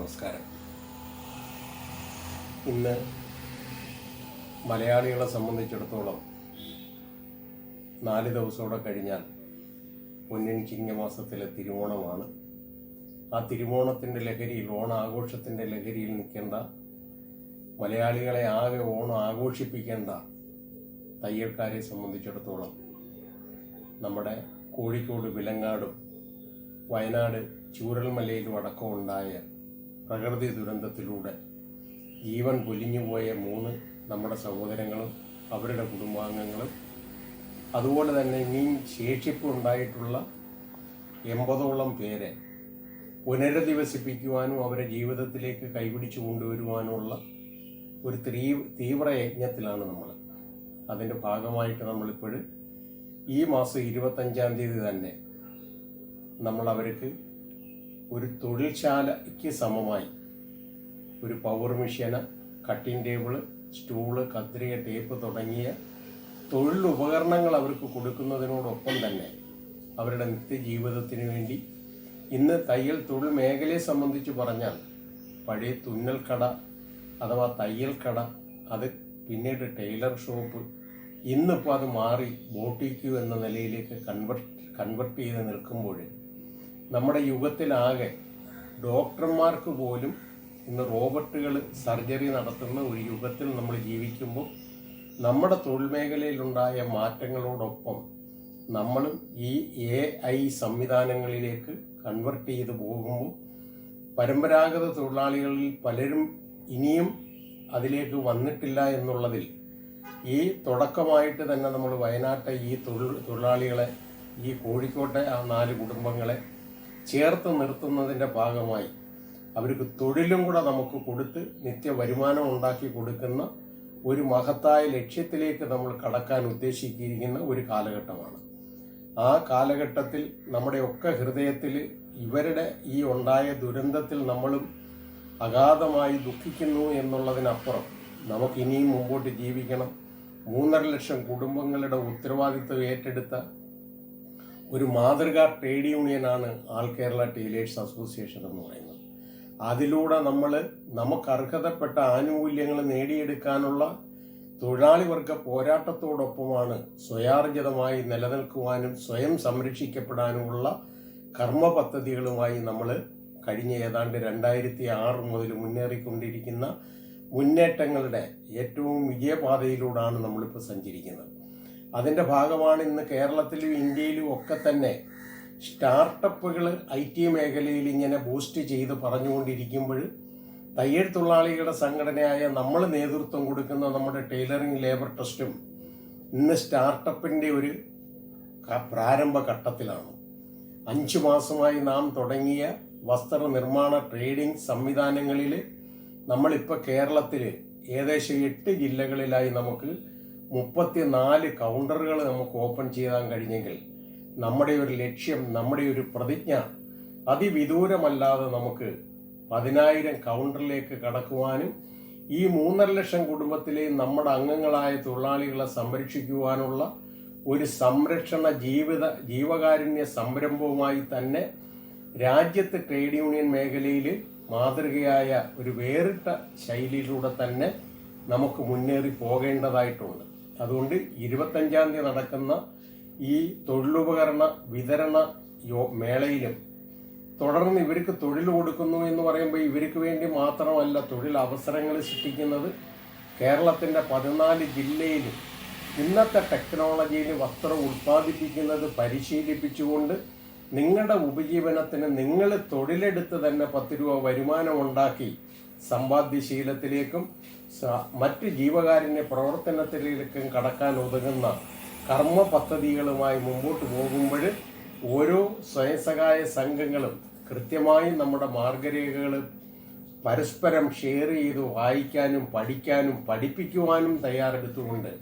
നമസ്കാരം. ഇന്ന് മലയാളികളെ സംബന്ധിച്ചിടത്തോളം നാല് ദിവസമൂടെ കഴിഞ്ഞാൽ പൊന്നിൻ ചിങ്ങമാസത്തിലെ തിരുവോണമാണ്. ആ തിരുവോണത്തിന്റെ ലഹരിയിൽ ഓണാഘോഷത്തിന്റെ ലഹരിയിൽ നിൽക്കേണ്ട മലയാളികളെ ആകെ ഓണം ആഘോഷിപ്പിക്കേണ്ട തയ്യൽക്കാരെ സംബന്ധിച്ചിടത്തോളം നമ്മുടെ കോഴിക്കോട് വിലങ്ങാടും വയനാട് ചൂരൽമലയിലും അടക്കം ഉണ്ടായ പ്രകൃതി ദുരന്തത്തിലൂടെ ജീവൻ പൊലിഞ്ഞുപോയ മൂന്ന് നമ്മുടെ സഹോദരങ്ങളും അവരുടെ കുടുംബാംഗങ്ങളും അതുപോലെ തന്നെ ഇനിയും ശേഷിപ്പ് ഉണ്ടായിട്ടുള്ള എൺപതോളം പേരെ പുനരധിവസിപ്പിക്കുവാനും അവരെ ജീവിതത്തിലേക്ക് കൈപിടിച്ചു കൊണ്ടുവരുവാനുമുള്ള ഒരു തീ തീവ്ര യജ്ഞത്തിലാണ് നമ്മൾ. അതിന്റെ ഭാഗമായിട്ട് നമ്മളിപ്പോൾ ഈ മാസം ഇരുപത്തഞ്ചാം തീയതി തന്നെ നമ്മൾ അവർക്ക് ഒരു തൊഴിൽശാലയ്ക്ക് സമമായി. ഒരു പവർ മെഷീന് കട്ടിംഗ് ടേബിൾ സ്റ്റൂൾ കത്രിക ടേപ്പ് തുടങ്ങിയ തൊഴിൽ ഉപകരണങ്ങൾ അവർക്ക് കൊടുക്കുന്നതിനോടൊപ്പം തന്നെ അവരുടെ നിത്യജീവിതത്തിന് വേണ്ടി ഇന്ന് തയ്യൽ തൊഴിൽ മേഖലയെ സംബന്ധിച്ച് പറഞ്ഞാൽ പഴയ തുന്നൽ കട അഥവാ തയ്യൽ കട അത് പിന്നീട് ടൈലർ ഷോപ്പ് ഇന്നിപ്പോൾ അത് മാറി ബോട്ടിക്കു എന്ന നിലയിലേക്ക് കൺവെർട്ട് കൺവെർട്ട് ചെയ്ത് നിൽക്കുമ്പോൾ നമ്മുടെ യുഗത്തിലാകെ ഡോക്ടർമാർക്ക് പോലും ഇന്ന് റോബോട്ടുകൾ സർജറി നടത്തുന്ന ഒരു യുഗത്തിൽ നമ്മൾ ജീവിക്കുമ്പോൾ നമ്മുടെ തൊഴിൽ മേഖലയിലുണ്ടായ മാറ്റങ്ങളോടൊപ്പം നമ്മളും ഈ എ ഐ സംവിധാനങ്ങളിലേക്ക് കൺവെർട്ട് ചെയ്ത് പോകുമ്പോൾ പരമ്പരാഗത തൊഴിലാളികളിൽ പലരും ഇനിയും അതിലേക്ക് വന്നിട്ടില്ല എന്നുള്ളതിൽ ഈ തുടക്കമായിട്ട് തന്നെ നമ്മൾ വയനാട്ടെ ഈ തൊഴിൽ തൊഴിലാളികളെ ഈ കോഴിക്കോട്ടെ ആ നാല് കുടുംബങ്ങളെ ചേർത്ത് നിർത്തുന്നതിന്റെ ഭാഗമായി അവർക്ക് തൊഴിലും കൂടെ നമുക്ക് കൊടുത്ത് നിത്യ വരുമാനം ഉണ്ടാക്കി കൊടുക്കുന്ന ഒരു മഹത്തായ ലക്ഷ്യത്തിലേക്ക് നമ്മൾ കടക്കാൻ ഉദ്ദേശിച്ചിരിക്കുന്ന ഒരു കാലഘട്ടമാണ്. ആ കാലഘട്ടത്തിൽ നമ്മുടെ ഒക്കെ ഹൃദയത്തിൽ ഇവരുടെ ഈ ഉണ്ടായ ദുരന്തത്തിൽ നമ്മളും അഗാധമായി ദുഃഖിക്കുന്നു എന്നുള്ളതിനപ്പുറം നമുക്ക് ഇനിയും മുമ്പോട്ട് ജീവിക്കണം. മൂന്നര ലക്ഷം കുടുംബങ്ങളുടെ ഉത്തരവാദിത്വം ഏറ്റെടുത്ത ഒരു മാതൃകാ ട്രേഡ് യൂണിയനാണ് ആൾ കേരള ടീലേഴ്സ് അസോസിയേഷൻ എന്ന് പറയുന്നത്. അതിലൂടെ നമ്മൾ നമുക്ക് അർഹതപ്പെട്ട ആനുകൂല്യങ്ങൾ നേടിയെടുക്കാനുള്ള തൊഴിലാളി വർഗ പോരാട്ടത്തോടൊപ്പമാണ് സ്വയാർജിതമായി നിലനിൽക്കുവാനും സ്വയം സംരക്ഷിക്കപ്പെടാനുമുള്ള കർമ്മ പദ്ധതികളുമായി നമ്മൾ കഴിഞ്ഞ ഏതാണ്ട് രണ്ടായിരത്തി ആറ് മുതൽ മുന്നേറിക്കൊണ്ടിരിക്കുന്ന മുന്നേറ്റങ്ങളുടെ ഏറ്റവും വിജയപാതയിലൂടെയാണ് നമ്മളിപ്പോൾ സഞ്ചരിക്കുന്നത്. അതിന്റെ ഭാഗമാണ് ഇന്ന് കേരളത്തിലും ഇന്ത്യയിലും ഒക്കെ തന്നെ സ്റ്റാർട്ടപ്പുകൾ ഐ ടി മേഖലയിൽ ഇങ്ങനെ ബൂസ്റ്റ് ചെയ്ത് പറഞ്ഞുകൊണ്ടിരിക്കുമ്പോൾ തയ്യൽ തൊഴിലാളികളുടെ സംഘടനയായ നമ്മൾ നേതൃത്വം കൊടുക്കുന്ന നമ്മുടെ ടൈലറിംഗ് ലേബർ ട്രസ്റ്റും ഇന്ന് സ്റ്റാർട്ടപ്പിന്റെ ഒരു പ്രാരംഭ ഘട്ടത്തിലാണ്. അഞ്ചു മാസമായി നാം തുടങ്ങിയ വസ്ത്ര നിർമ്മാണ ട്രേഡിംഗ് സംവിധാനങ്ങളിൽ നമ്മളിപ്പോൾ കേരളത്തിൽ ഏകദേശം എട്ട് ജില്ലകളിലായി നമുക്ക് മുപ്പത്തിനാല് കൗണ്ടറുകൾ നമുക്ക് ഓപ്പൺ ചെയ്യാൻ കഴിഞ്ഞെങ്കിൽ നമ്മുടെ ഒരു ലക്ഷ്യം നമ്മുടെ ഒരു പ്രതിജ്ഞ അതിവിദൂരമല്ലാതെ നമുക്ക് പതിനായിരം കൗണ്ടറിലേക്ക് കടക്കുവാനും ഈ മൂന്നര ലക്ഷം കുടുംബത്തിലെ നമ്മുടെ അംഗങ്ങളായ തൊഴിലാളികളെ സംരക്ഷിക്കുവാനുള്ള ഒരു സംരക്ഷണ ജീവിത ജീവകാരുണ്യ സംരംഭവുമായി തന്നെ രാജ്യത്ത് ട്രേഡ് യൂണിയൻ മേഖലയിൽ മാതൃകയായ ഒരു വേറിട്ട ശൈലിയിലൂടെ തന്നെ നമുക്ക് മുന്നേറി പോകേണ്ടതായിട്ടുണ്ട് അതുകൊണ്ട് ഇരുപത്തഞ്ചാം തീയതി നടക്കുന്ന ഈ തൊഴിലുപകരണ വിതരണ യോ മേളയിലും തുടർന്ന് ഇവർക്ക് തൊഴിൽ കൊടുക്കുന്നു എന്ന് പറയുമ്പോൾ ഇവർക്ക് വേണ്ടി മാത്രമല്ല തൊഴിൽ അവസരങ്ങൾ സൃഷ്ടിക്കുന്നത്. കേരളത്തിന്റെ പതിനാല് ജില്ലയിലും ഇന്നത്തെ ടെക്നോളജിയിൽ വസ്ത്രം ഉൽപ്പാദിപ്പിക്കുന്നത് പരിശീലിപ്പിച്ചുകൊണ്ട് നിങ്ങളുടെ ഉപജീവനത്തിന് നിങ്ങൾ തൊഴിലെടുത്ത് തന്നെ പത്ത് രൂപ വരുമാനം ഉണ്ടാക്കി സമ്പാദ്യശീലത്തിലേക്കും മറ്റ് ജീവകാരുണ്യ പ്രവർത്തനത്തിലേക്കും കടക്കാൻ ഉതകുന്ന കർമ്മ പദ്ധതികളുമായി മുമ്പോട്ട് പോകുമ്പോൾ ഓരോ സ്വയംസഹായ സംഘങ്ങളും കൃത്യമായി നമ്മുടെ മാർഗരേഖകൾ പരസ്പരം ഷെയർ ചെയ്ത് വായിക്കാനും പഠിക്കാനും പഠിപ്പിക്കുവാനും തയ്യാറെടുത്തുകൊണ്ട്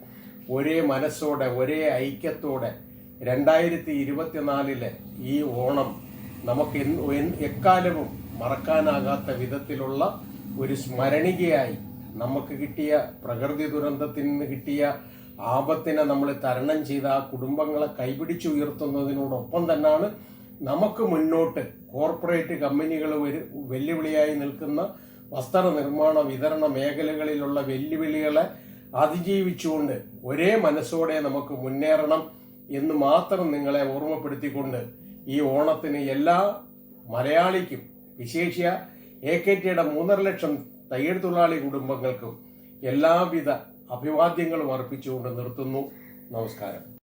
ഒരേ മനസ്സോടെ ഒരേ ഐക്യത്തോടെ രണ്ടായിരത്തി ഇരുപത്തിനാലിലെ ഈ ഓണം നമുക്ക് എക്കാലവും മറക്കാനാകാത്ത വിധത്തിലുള്ള ഒരു സ്മരണികയായി നമുക്ക് കിട്ടിയ പ്രകൃതി ദുരന്തത്തിൽ നിന്ന് കിട്ടിയ ആപത്തിനെ നമ്മൾ തരണം ചെയ്ത് ആ കുടുംബങ്ങളെ കൈപിടിച്ചുയർത്തുന്നതിനോടൊപ്പം തന്നെയാണ് നമുക്ക് മുന്നോട്ട് കോർപ്പറേറ്റ് കമ്പനികൾ ഒരു വെല്ലുവിളിയായി നിൽക്കുന്ന വസ്ത്ര നിർമ്മാണ വിതരണ മേഖലകളിലുള്ള വെല്ലുവിളികളെ അതിജീവിച്ചുകൊണ്ട് ഒരേ മനസ്സോടെ നമുക്ക് മുന്നേറണം എന്ന് മാത്രം നിങ്ങളെ ഓർമ്മപ്പെടുത്തിക്കൊണ്ട് ഈ ഓണത്തിന് എല്ലാ മലയാളിക്കും വിശേഷ്യ എ കെ ടിയുടെ മൂന്നര ലക്ഷം തയ്യൽ തൊഴിലാളി കുടുംബങ്ങൾക്കും എല്ലാവിധ അഭിവാദ്യങ്ങളും അർപ്പിച്ചുകൊണ്ട് നിർത്തുന്നു. നമസ്കാരം.